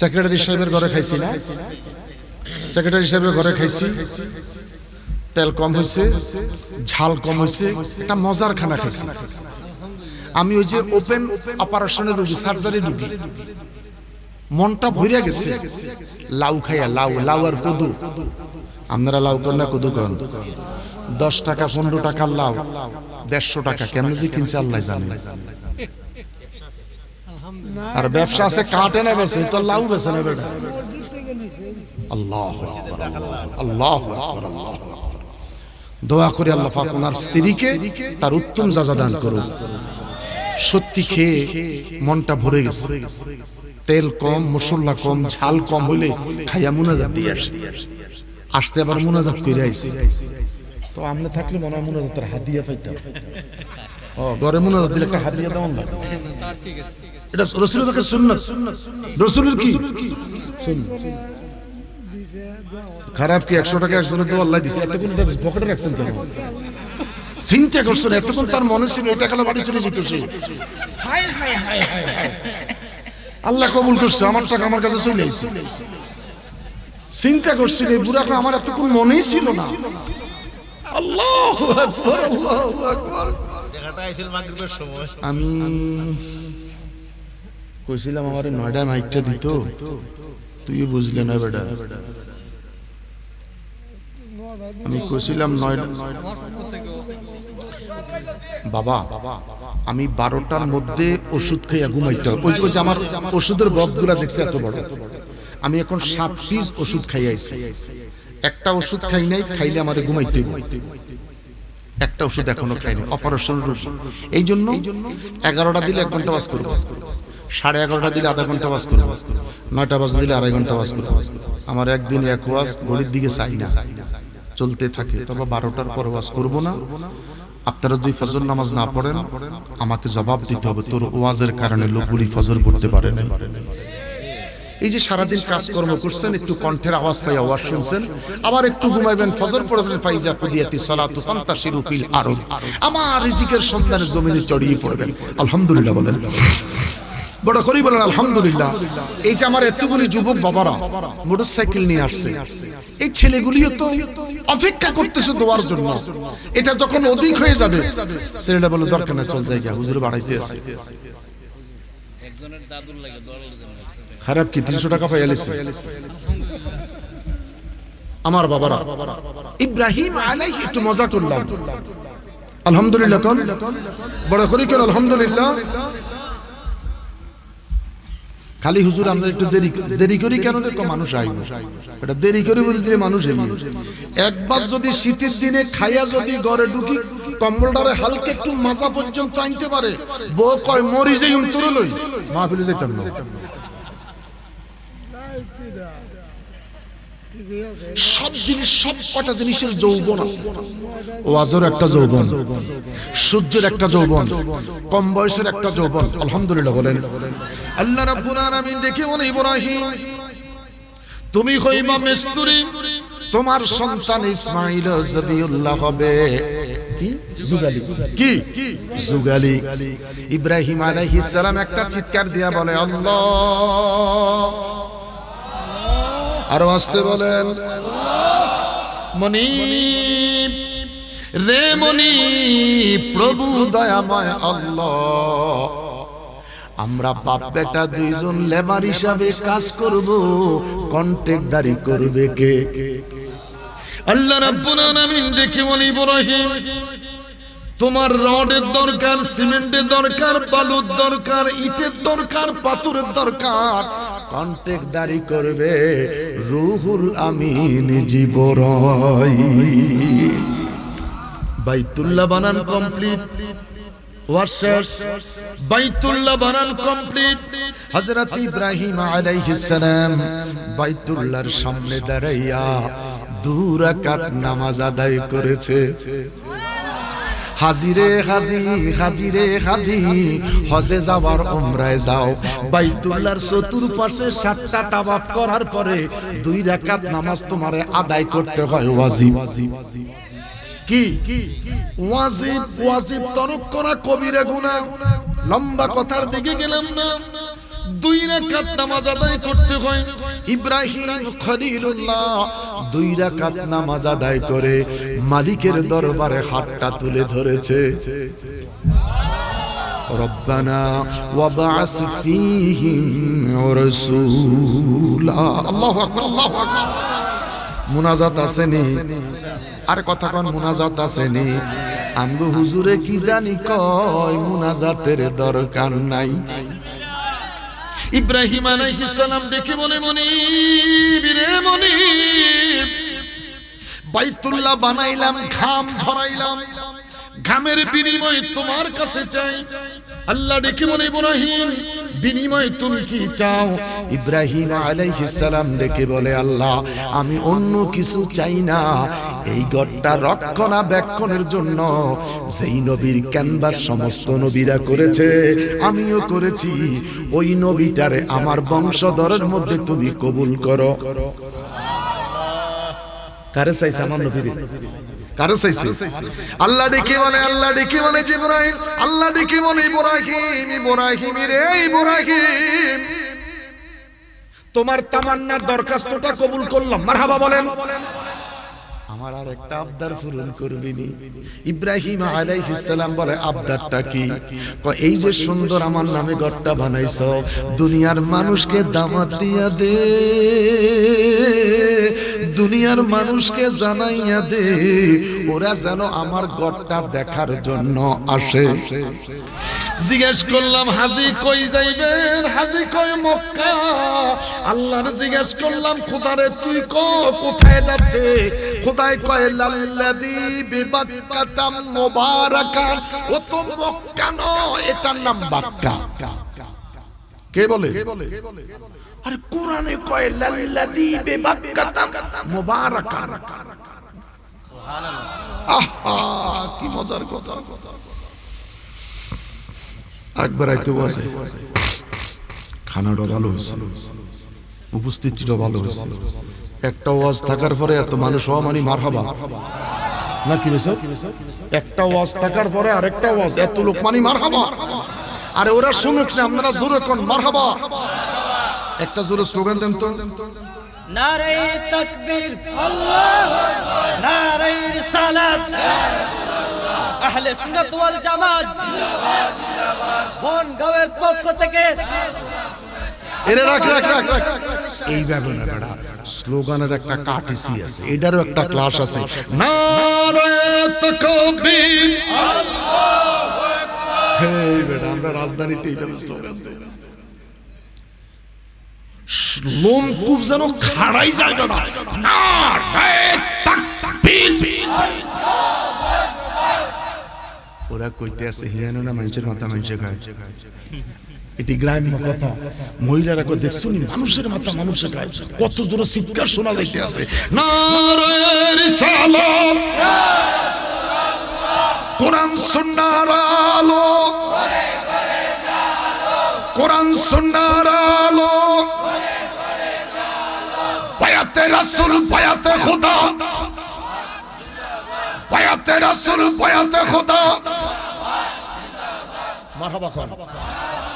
Secretary সাহেবের ঘরে খাইছি না। সেক্রেটারি সাহেবের ঘরে খাইছি। তেল কম হয়েছে ঝাল কম হয়েছে একটা মজার খানা খাইছি। আমি ওই যে ওপেন অপারেশনের রুগী সার্জারি রুগী মনটা ভরিয়া গেছে। লাউ খাইয়া, লাউ লাউ আর কদু। আপনারা লাউ কর না, কদু কন দশ টাকা, পনেরো টাকার লাউ, দেড়শো টাকা, কেমন যে কিনছে আল্লাহ জানে। আর ব্যবসা আছে, কাটে না বেছে তো লাউ বেছে না বেছে আল্লাহ আল্লাহ আল্লাহ দোয়া করে আল্লাহ স্ত্রীকে, তার উত্তম যাজা দান করুন সত্যি খেয়ে মনটা ভরে গেছে। তেল কম, মশলা কম, ঝাল কম হইলে খাইয়া মুনাজাত দিয়ে আসে। আসতে আবার মুনাজাত করে আইছি। তো আমনে থাকলে মনে হয় মুনাজাতের হাদিয়া পাইতাম। ও খারাপ কি একশো টাকা একশো টাকা আল্লাহ দিছে? এত কোন পকেটে রাখছেন কেন? চিন্তা করছেন, এতক্ষণ তার মনে ছিল এটা খেলা বাড়ি চলে যেত সে। আল্লাহ কবুল করছে, আমার টাকা আমার কাছে চলে এসেছে চিন্তা করছিল এই বুড়াটা আমার এতক্ষণ মনেই ছিল না। আল্লাহ মাগরিবের সময় আমি কইছিলাম আমার নয়ডা মাইকটা দিত। তুইও বুঝলে না বেটা। আমি কইছিলাম বাবা, আমি বারোটার মধ্যে ওষুধ খাইয়া ঘুমাইতে হবে। ওই যে- আমার ওষুধের বক্সগুলা দেখছে এত বড়। আমি এখন সাত পিস ওষুধ খাইয়াছি একটা ওষুধ খাই নাই, খাইলে আমার ঘুমাইতে হবে। একটা ওষুধ এখনও খাইনি অপারেশন রোগী। এই জন্য এগারোটা দিলে এক ঘণ্টা বাস করব। সাড়ে এগারোটা দিলে আধা ঘণ্টা বাস করব। নয়টা বাজ দিলে আড়াই ঘণ্টা বাস করব। আমার একদিন এক ওয়াজ ঘড়ির দিকে চাই না। চলতে থাকে তবে বারোটার পর ওয়াজ করব না। আপনারা দুই ফজর নামাজ না পড়েন আমাকে জবাব দিতে হবে তোর ওয়াজের কারণে লোকগুলি ফজর করতে পারে না এই যে সারাদিন কাজকর্ম করছেন, একটু কণ্ঠের আওয়াজ পাই আওয়াজ শুনছেন, আবার একটু ঘুমাইবেন, ফজর পড়বেন ফাইজা কুদিয়াতি সালাতু ফান্তাশিরু ফিল আরদ। আমার রিজিকের সন্তানের জমিনে চড়িয়ে পড়বেন। আলহামদুলিল্লাহ বলেন। বড় করি বলেন, আলহামদুলিল্লাহ। এই যে আমার এতগুলি যুবক বাবারা মোটরসাইকেল নিয়ে আসছে, এই ছেলেগুলিও তো অপেক্ষা করতেছে দোয়ার জন্য। এটা যখন অধিক হয়ে যাবে, ছেলেটা বলে, দরকার না চল জায়গা হুজুর বাড়াইতে আছে একজনের দাদুর লাগে দলের জন্য খারাপ কি? তিনশো টাকা পাই আমার বাবারা, ইব্রাহিম একটু মজা করলাম। আলহামদুলিল্লাহ বড় করি কেন? আলহামদুলিল্লাহ। খালি হুজুর, আমরা একটু দেরি দেরি করি কেন মানুষ আইব। এটা দেরি করি বলে দিয়ে মানুষ একবার যদি শীতের দিনে খাইয়া যদি ঘরে ঢুকি কম্বলটারে হালকা একটু মাজা পর্যন্ত আনতে পারে। বউ কয়, মরি যাই উন্তরে লই। মাহফিলে যাইতাম না। সব জিনিস, সব কটা জিনিসের যৌবন আছে। ওয়াজের একটা যৌবন, সূর্যের একটা যৌবন, কম বয়সের একটা যৌবন। আলহামদুলিল্লাহ বলেন। আল্লাহ রাব্বুল আলামিন দেখে বলে ইব্রাহিম, তুমি হইবা মিস্তুরি, তোমার সন্তান ইসমাইল জবিউল্লাহ হবে। কি? জুগালি কি ইব্রাহিম আলাইহিস সালাম একটা চিৎকার দিয়া বলে আল্লাহ! আরও আসতে বলেন মনি রে মনি প্রভু দয়াময় আল্লাহ আমরা বাপ বেটা দুইজন লেবার হিসাবে কাজ করব কন্ট্রাক্টদারি করবে কে? আল্লাহ রাব্বুল আলামিন দেখে বলি ইব্রাহিম তোমার রডের দরকার, সিমেন্টের দরকার, বালুর দরকার, ইটের দরকার, পাথরের দরকার। কন্টেক দাঁড়ি করবে রুহুল আমিন জীবরয়। বানান কমপ্লিট। বানান কমপ্লিট। হযরত বাইতুল্লাহর সামনে দাঁড়াইয়া দু রাকাত নামাজ আদায় করেছে। হাজিরে হাজি হাজিরে হাজি হজে যাওয়ার উমরায় যাও। বাইতুল্লাহর চতুর্পাশে সাতটা তাওয়াফ করার পরে দুই রাকাত নামাজ তোমারে আদায় করতে হয় ওয়াজিব। কি? ওয়াজিব ওয়াজিব তরক করা কবিরে গুনাহ। লম্বা কথার দিকে গেলাম না। মালিকের দরবারে হাতটা তুলে ধরেছে। মুনাজাত আসেনি। আর কথা কন, মুনাজাত আসেনি। আমগো হুজুরে কি জানি কয়, মুনাজাতের দরকার নাই। ইব্রাহিম আলাইহিসসালাম দেখে মনে মনে রে মনে বাইতুল্লাহ বানাইলাম, ঘাম ঝরাইলাম, ঘামের বিনিময়ে তোমার কাছে চাই। আল্লাহ ডেকে বলে, ইব্রাহিম বিনিময়ে তুমি কি চাও? ইব্রাহিম আলাইহিস সালাম ডেকে বলে, আল্লাহ, আমি অন্য কিছু চাই না। এই গড়টা রক্ষণাবেক্ষণের জন্য যেই নবীর ক্যানভাস সমস্ত নবীরা করেছে, আমিও করেছি। ওই নবীটারে আমার বংশধরের মধ্যে তুমি কবুল করো। কারে চাইছে আমার নবীরে? কারে চাইছে? আল্লাহ ডেকে বলে, আল্লাহ ডেকে জিব্রাইল, আল্লাহ ডেকে বলে ইব্রাহিম ইব্রাহিম রে, ইব্রাহিম। তোমার তামান্নার দরখাস্তটা কবুল করলাম। মারহাবা বলেন। আমার আর একটা আবদার পূরণ করবিনি ইব্রাহিম আলাইহিস সালাম বলে, আবদারটা কি? এই যে সুন্দর আমার নামে ঘরটা বানাইছো, দুনিয়ার মানুষকে দামাত দিয়া দে। দুনিয়ার মানুষকে জানাইয়া দে, ওরা যেন আমার ঘরটা দেখার জন্য আসে। জিজ্ঞেস করলাম, হাজি কই যাইবেন? হাজি কই মক্কা? আল্লাহর জিজ্ঞেস করলাম, খোদারে, তুই ক, কোথায় যাচ্ছে? খোদায় কয় লাল্লাদি বিবাক্কাতাম মুবারাকান ও তো মক্কা নয়, এটার নাম বাক্কা। কে বলে? আরে কোরআনে কয় লাল্লাদি বিবাক্কাতাম মুবারাকান। আহা কি মজার কথা। একবার আইতে বসে খানাটা ভালো হয়েছে। উপস্থিতিটা ভালো হয়েছে। একটা ওয়াজ থাকার পরে এত মানুষ হওয়া মানে মার হবা না কি একটা ওয়াজ থাকার পরে আরেকটা ওয়াজ এত লোক মানে মার হবা আরে ওরা শুনুক না আপনারা জোরে কোন মার হবা একটা জোরে স্লোগান দেন তো। নারে তকবীর। নারে রিসালাত। আহলে সুন্নাত ওয়াল জামাত। বন গাঁয়ের পক্ষ থেকে। এরে রাখ রাখ রাখ রাখ। এই ব্যাপারে স্লোগানের একটা কাটিসি আছে এটারও একটা ক্লাস আছে। তাকবীর। আমরা রাজধানীতে এইভাবে স্লোগান দেই। লোম খুব যেন খাড়াই না। ওরা কইতে আছে না মানুষের মাথা মানুষের এটি গ্রামীণ কথা। মহিলারা কো মানুষের মাথা মানুষের কত জোরে চিৎকার শোনা যাইতে আছে। সালাম। কোরআন, সুন্নাহর আলো। কোরআন, সুন্নাহর আলো। বায়াতে রাসুল বায়াতে খোদা। বায়াতে রাসুল বায়াতে খোদা। মারহাবা খান।